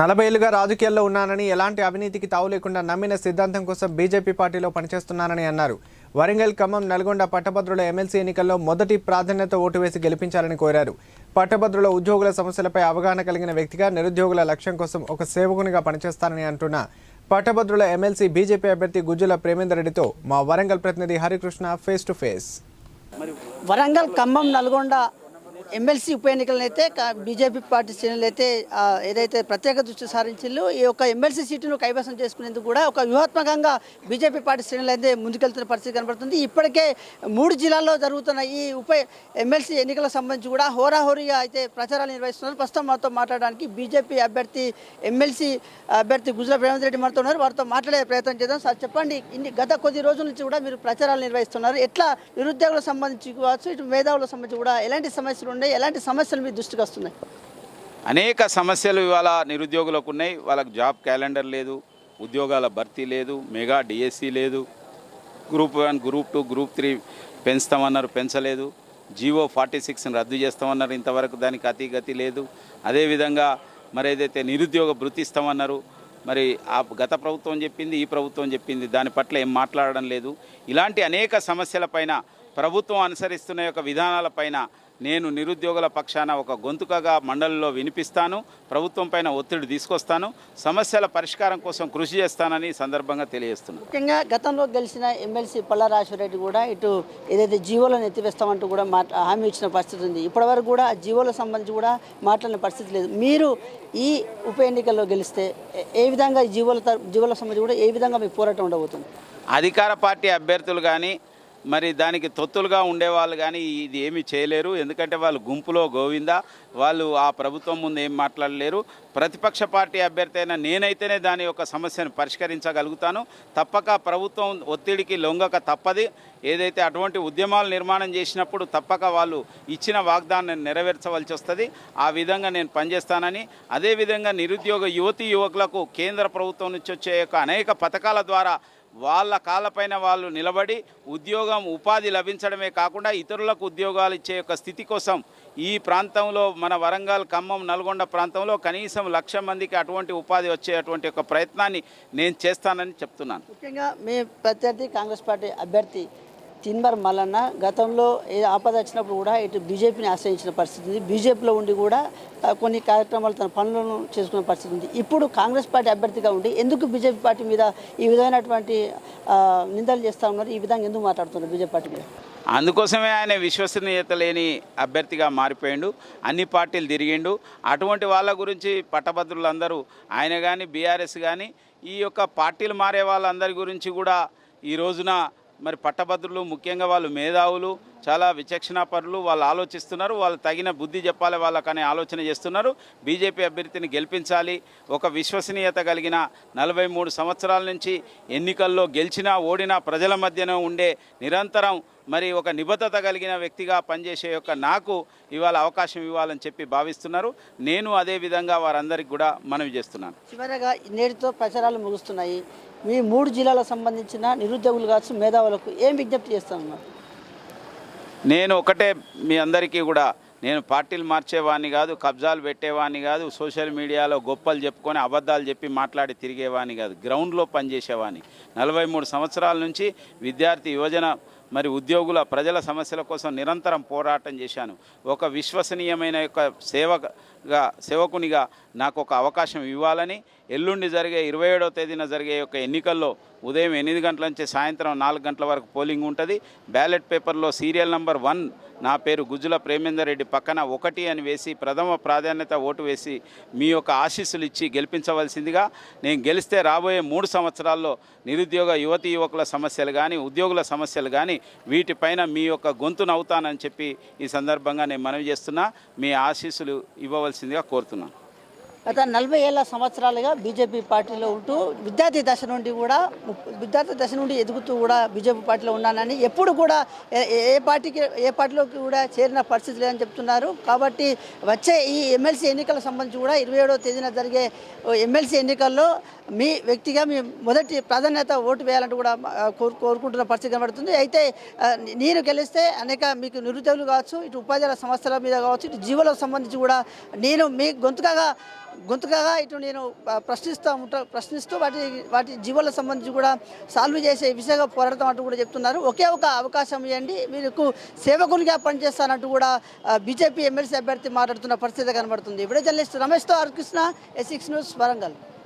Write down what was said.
నలభై ఏళ్ళుగా రాజకీయాల్లో ఉన్నానని ఎలాంటి అవినీతికి తావు లేకుండా నమ్మిన సిద్ధాంతం కోసం బీజేపీ పార్టీలో పనిచేస్తున్నానని అన్నారు. వరంగల్ ఖమ్మం నల్గొండ పట్టభద్రుల ఎమ్మెల్సీ ఎన్నికల్లో మొదటి ప్రాధాన్యత ఓటు వేసి గెలిపించాలని కోరారు. పట్టభద్రుల ఉద్యోగుల సమస్యలపై అవగాహన కలిగిన వ్యక్తిగా నిరుద్యోగుల లక్ష్యం కోసం ఒక సేవకునిగా పనిచేస్తానని అంటున్న. పట్టభద్రుల ఎమ్మెల్సీ బీజేపీ అభ్యర్థి గుజ్జుల ప్రేమేందర్ రెడ్డితో మా వరంగల్ ప్రతినిధి Harikrishna face to face. Warangal Khammam Nalgonda MLC ఉప ఎన్నికలను అయితే బీజేపీ పార్టీ శ్రేణులు అయితే ఏదైతే ప్రత్యేక దృష్టి సారించిల్లు ఈ యొక్క ఎమ్మెల్సీ సీటును కైవసం చేసుకునేందుకు కూడా ఒక వ్యూహాత్మకంగా బీజేపీ పార్టీ శ్రేణులు అయితే ముందుకెళ్తున్న పరిస్థితి కనబడుతుంది. ఇప్పటికే మూడు జిల్లాల్లో జరుగుతున్న ఈ ఉప ఎమ్మెల్సీ ఎన్నికలకు సంబంధించి కూడా హోరాహోరీగా అయితే ప్రచారాలు నిర్వహిస్తున్నారు. ప్రస్తుతం మాతో మాట్లాడడానికి బీజేపీ అభ్యర్థి ఎమ్మెల్సీ అభ్యర్థి గుజరా ప్రేమేంద్ర రెడ్డి మనతో ఉన్నారు. వారితో మాట్లాడే ప్రయత్నం చేద్దాం. సార్ చెప్పండి. ఇన్ని గత కొద్ది రోజుల నుంచి కూడా మీరు ప్రచారాలు నిర్వహిస్తున్నారు. ఎట్లా నిరుద్యోగులకు సంబంధించి కావచ్చు ఇటు మేధావులకు సంబంధించి కూడా ఎలాంటి సమస్యలు ఉన్నాయి? ఎలాంటి సమస్యలు మీ దృష్టికి వస్తున్నాయి? అనేక సమస్యలు ఇవాళ నిరుద్యోగులకు ఉన్నాయి. వాళ్ళకి జాబ్ క్యాలెండర్ లేదు ఉద్యోగాల భర్తీ లేదు మెగా డిఎస్సి లేదు group one group two group three పెంచుతామన్నారు పెంచలేదు. జీవో ఫార్టీ సిక్స్ని రద్దు చేస్తామన్నారు. ఇంతవరకు దానికి అతి గతి లేదు అదేవిధంగా మరి ఏదైతే నిరుద్యోగ భృతిస్తామన్నారు మరి ఆ గత ప్రభుత్వం చెప్పింది ఈ ప్రభుత్వం చెప్పింది దాని పట్ల ఏం మాట్లాడడం లేదు. ఇలాంటి అనేక సమస్యలపైన ప్రభుత్వం అనుసరిస్తున్న యొక్క విధానాలపైన నేను నిరుద్యోగుల పక్షాన ఒక గొంతుకగా మండలిలో వినిపిస్తాను. ప్రభుత్వం పైన ఒత్తిడి తీసుకొస్తాను. సమస్యల పరిష్కారం కోసం కృషి చేస్తానని సందర్భంగా తెలియజేస్తున్నాను. ముఖ్యంగా గతంలో గెలిచిన ఎమ్మెల్సీ పల్లారాశ్వరెడ్డి కూడా ఇటు ఏదైతే జీవోలను ఎత్తివేస్తామంటూ కూడా మాట్లా హామీ ఇచ్చిన పరిస్థితి ఉంది. ఇప్పటివరకు కూడా జీవోలకు సంబంధించి కూడా మాట్లాడిన పరిస్థితి లేదు. మీరు ఈ ఉప ఎన్నికల్లో గెలిస్తే ఏ- విధంగా జీవోల జీవోలకు సంబంధించి కూడా ఏ విధంగా మీ పోరాటం ఉండబోతుంది? అధికార పార్టీ అభ్యర్థులు కానీ మరి దానికి తొత్తులుగా ఉండేవాళ్ళు కానీ ఇది ఏమీ చేయలేరు. ఎందుకంటే వాళ్ళు గుంపులో గోవిందా వాళ్ళు ఆ ప్రభుత్వం ముందు ఏం మాట్లాడలేరు. ప్రతిపక్ష పార్టీ అభ్యర్థి అయినా నేనైతేనే దాని యొక్క సమస్యను పరిష్కరించగలుగుతాను. తప్పక ప్రభుత్వం ఒత్తిడికి లొంగక తప్పది. ఏదైతే అటువంటి ఉద్యమాలు నిర్మాణం చేసినప్పుడు తప్పక వాళ్ళు ఇచ్చిన వాగ్దానాన్ని నెరవేర్చవలసి వస్తుంది. ఆ విధంగా నేను పనిచేస్తానని అదేవిధంగా నిరుద్యోగ యువతి యువకులకు కేంద్ర ప్రభుత్వం నుంచి వచ్చే యొక్క అనేక పథకాల ద్వారా వాళ్ళ కాళ్ళపైన వాళ్ళు నిలబడి ఉద్యోగం ఉపాధి లభించడమే కాకుండా ఇతరులకు ఉద్యోగాలు ఇచ్చే యొక్క స్థితి కోసం ఈ ప్రాంతంలో మన వరంగల్ ఖమ్మం నల్గొండ ప్రాంతంలో కనీసం లక్ష మందికి అటువంటి ఉపాధి వచ్చేటువంటి ఒక ప్రయత్నాన్ని నేను చేస్తానని చెప్తున్నాను. ముఖ్యంగా మీ ప్రత్యర్థి కాంగ్రెస్ పార్టీ అభ్యర్థి తిన్మర్ మల్లన్న గతంలో ఏ ఆపద వచ్చినప్పుడు కూడా ఇటు బీజేపీని ఆశ్రయించిన పరిస్థితి ఉంది. బీజేపీలో ఉండి కూడా కొన్ని కార్యక్రమాలు తన పనులను చేసుకునే పరిస్థితి ఉంది. ఇప్పుడు కాంగ్రెస్ పార్టీ అభ్యర్థిగా ఉండి ఎందుకు బీజేపీ పార్టీ మీద ఈ విధమైనటువంటి నిందలు చేస్తూ ఉన్నారు? ఈ విధంగా ఎందుకు మాట్లాడుతున్నారు బీజేపీ పార్టీ మీద? అందుకోసమే ఆయన విశ్వసనీయత లేని అభ్యర్థిగా మారిపోయిండు. అన్ని పార్టీలు తిరిగిండు. అటువంటి వాళ్ళ గురించి పట్టభద్రులందరూ ఆయన కానీ బీఆర్ఎస్ కానీ ఈ యొక్క పార్టీలు మారే వాళ్ళందరి గురించి కూడా ఈ రోజున మరి పట్టభద్రులు ముఖ్యంగా వాళ్ళు మేధావులు చాలా విచక్షణాపరులు వాళ్ళు ఆలోచిస్తున్నారు వాళ్ళు తగిన బుద్ధి చెప్పాలి వాళ్ళకనే ఆలోచన చేస్తున్నారు. బీజేపీ అభ్యర్థిని గెలిపించాలి. ఒక విశ్వసనీయత కలిగిన నలభై మూడు సంవత్సరాల నుంచి ఎన్నికల్లో గెలిచినా ఓడినా ప్రజల మధ్యన ఉండే నిరంతరం మరి ఒక నిబద్ధత కలిగిన వ్యక్తిగా పనిచేసే యొక్క నాకు ఇవాళ అవకాశం ఇవ్వాలని చెప్పి భావిస్తున్నారు. నేను అదే విధంగా వారందరికీ కూడా మనవి చేస్తున్నాను. చివరగా నేటితో ప్రచారాలు ముగుస్తున్నాయి. మీ మూడు జిల్లాలకు సంబంధించిన నిరుద్యోగులు కావచ్చు మేధావులకు ఏం విజ్ఞప్తి చేస్తాను నేను ఒకటే మీ అందరికీ కూడా నేను పార్టీలు మార్చేవాడిని కాదు కబ్జాలు పెట్టేవాడిని కాదు సోషల్ మీడియాలో గొప్పలు చెప్పుకొని అబద్ధాలు చెప్పి మాట్లాడి తిరిగేవాడిని కాదు గ్రౌండ్లో పనిచేసేవాడిని. నలభై మూడు సంవత్సరాల నుంచి విద్యార్థి యువజన మరి ఉద్యోగుల ప్రజల సమస్యల కోసం నిరంతరం పోరాటం చేశాను. ఒక విశ్వసనీయమైన యొక్క సేవగా సేవకునిగా నాకు ఒక అవకాశం ఇవ్వాలని ఎల్లుండి జరిగే ఇరవై ఏడవ తేదీన జరిగే యొక్క ఎన్నికల్లో ఉదయం ఎనిమిది గంటల నుంచి సాయంత్రం నాలుగు గంటల వరకు పోలింగ్ ఉంటుంది. బ్యాలెట్ పేపర్లో సీరియల్ నంబర్ వన్ నా పేరు గుజ్జుల ప్రేమేందర్ రెడ్డి పక్కన ఒకటి అని వేసి ప్రథమ ప్రాధాన్యత ఓటు వేసి మీ యొక్క ఆశీస్సులు ఇచ్చి గెలిపించవలసిందిగా నేను గెలిస్తే రాబోయే మూడు సంవత్సరాల్లో నిరుద్యోగ యువతి యువకుల సమస్యలు కానీ ఉద్యోగుల సమస్యలు కానీ వీటిపైన మీ యొక్క గొంతునవుతానని చెప్పి ఈ సందర్భంగా నేను మనవి చేస్తున్నా. మీ ఆశీస్సులు ఇవ్వవలసిందిగా కోరుతున్నాను. గత నలభై ఏళ్ళ సంవత్సరాలుగా బీజేపీ పార్టీలో ఉంటూ విద్యార్థి దశ నుండి కూడా విద్యార్థి దశ నుండి ఎదుగుతూ కూడా బీజేపీ పార్టీలో ఉన్నానని ఎప్పుడు కూడా ఏ- పార్టీకి ఏ పార్టీలోకి కూడా చేరిన పరిస్థితి లేదని చెప్తున్నారు. కాబట్టి వచ్చే ఈ ఎమ్మెల్సీ ఎన్నికల సంబంధించి కూడా ఇరవై ఏడవ తేదీన జరిగే ఎమ్మెల్సీ ఎన్నికల్లో మీ వ్యక్తిగా మీ మొదటి ప్రాధాన్యత ఓటు వేయాలంటూ కూడా కోరు కోరుకుంటున్న పరిస్థితి కనబడుతుంది. అయితే నేను గెలిస్తే అనేక మీకు నిరుద్యోగులు కావచ్చు ఇటు ఉపాధ్యాయుల సంస్థల మీద కావచ్చు ఇటు జీవులకు సంబంధించి కూడా నేను మీ గొంతుకగా గొంతుకగా ఇటు నేను ప్రశ్నిస్తూ ఉంటా ప్రశ్నిస్తూ వాటి వాటి జీవులకు సంబంధించి కూడా సాల్వ్ చేసే విషయంగా పోరాడతాం అంటూ కూడా చెప్తున్నారు. ఒకే ఒక అవకాశం ఇవ్వండి. మీకు సేవకునిగా పనిచేస్తానంటూ కూడా బీజేపీ ఎమ్మెల్సీ అభ్యర్థి మాట్లాడుతున్న పరిస్థితి కనబడుతుంది. ఇప్పుడే జర్నలిస్ట్ రమేష్తో హరికృష్ణ ఎస్ న్యూస్ వరంగల్.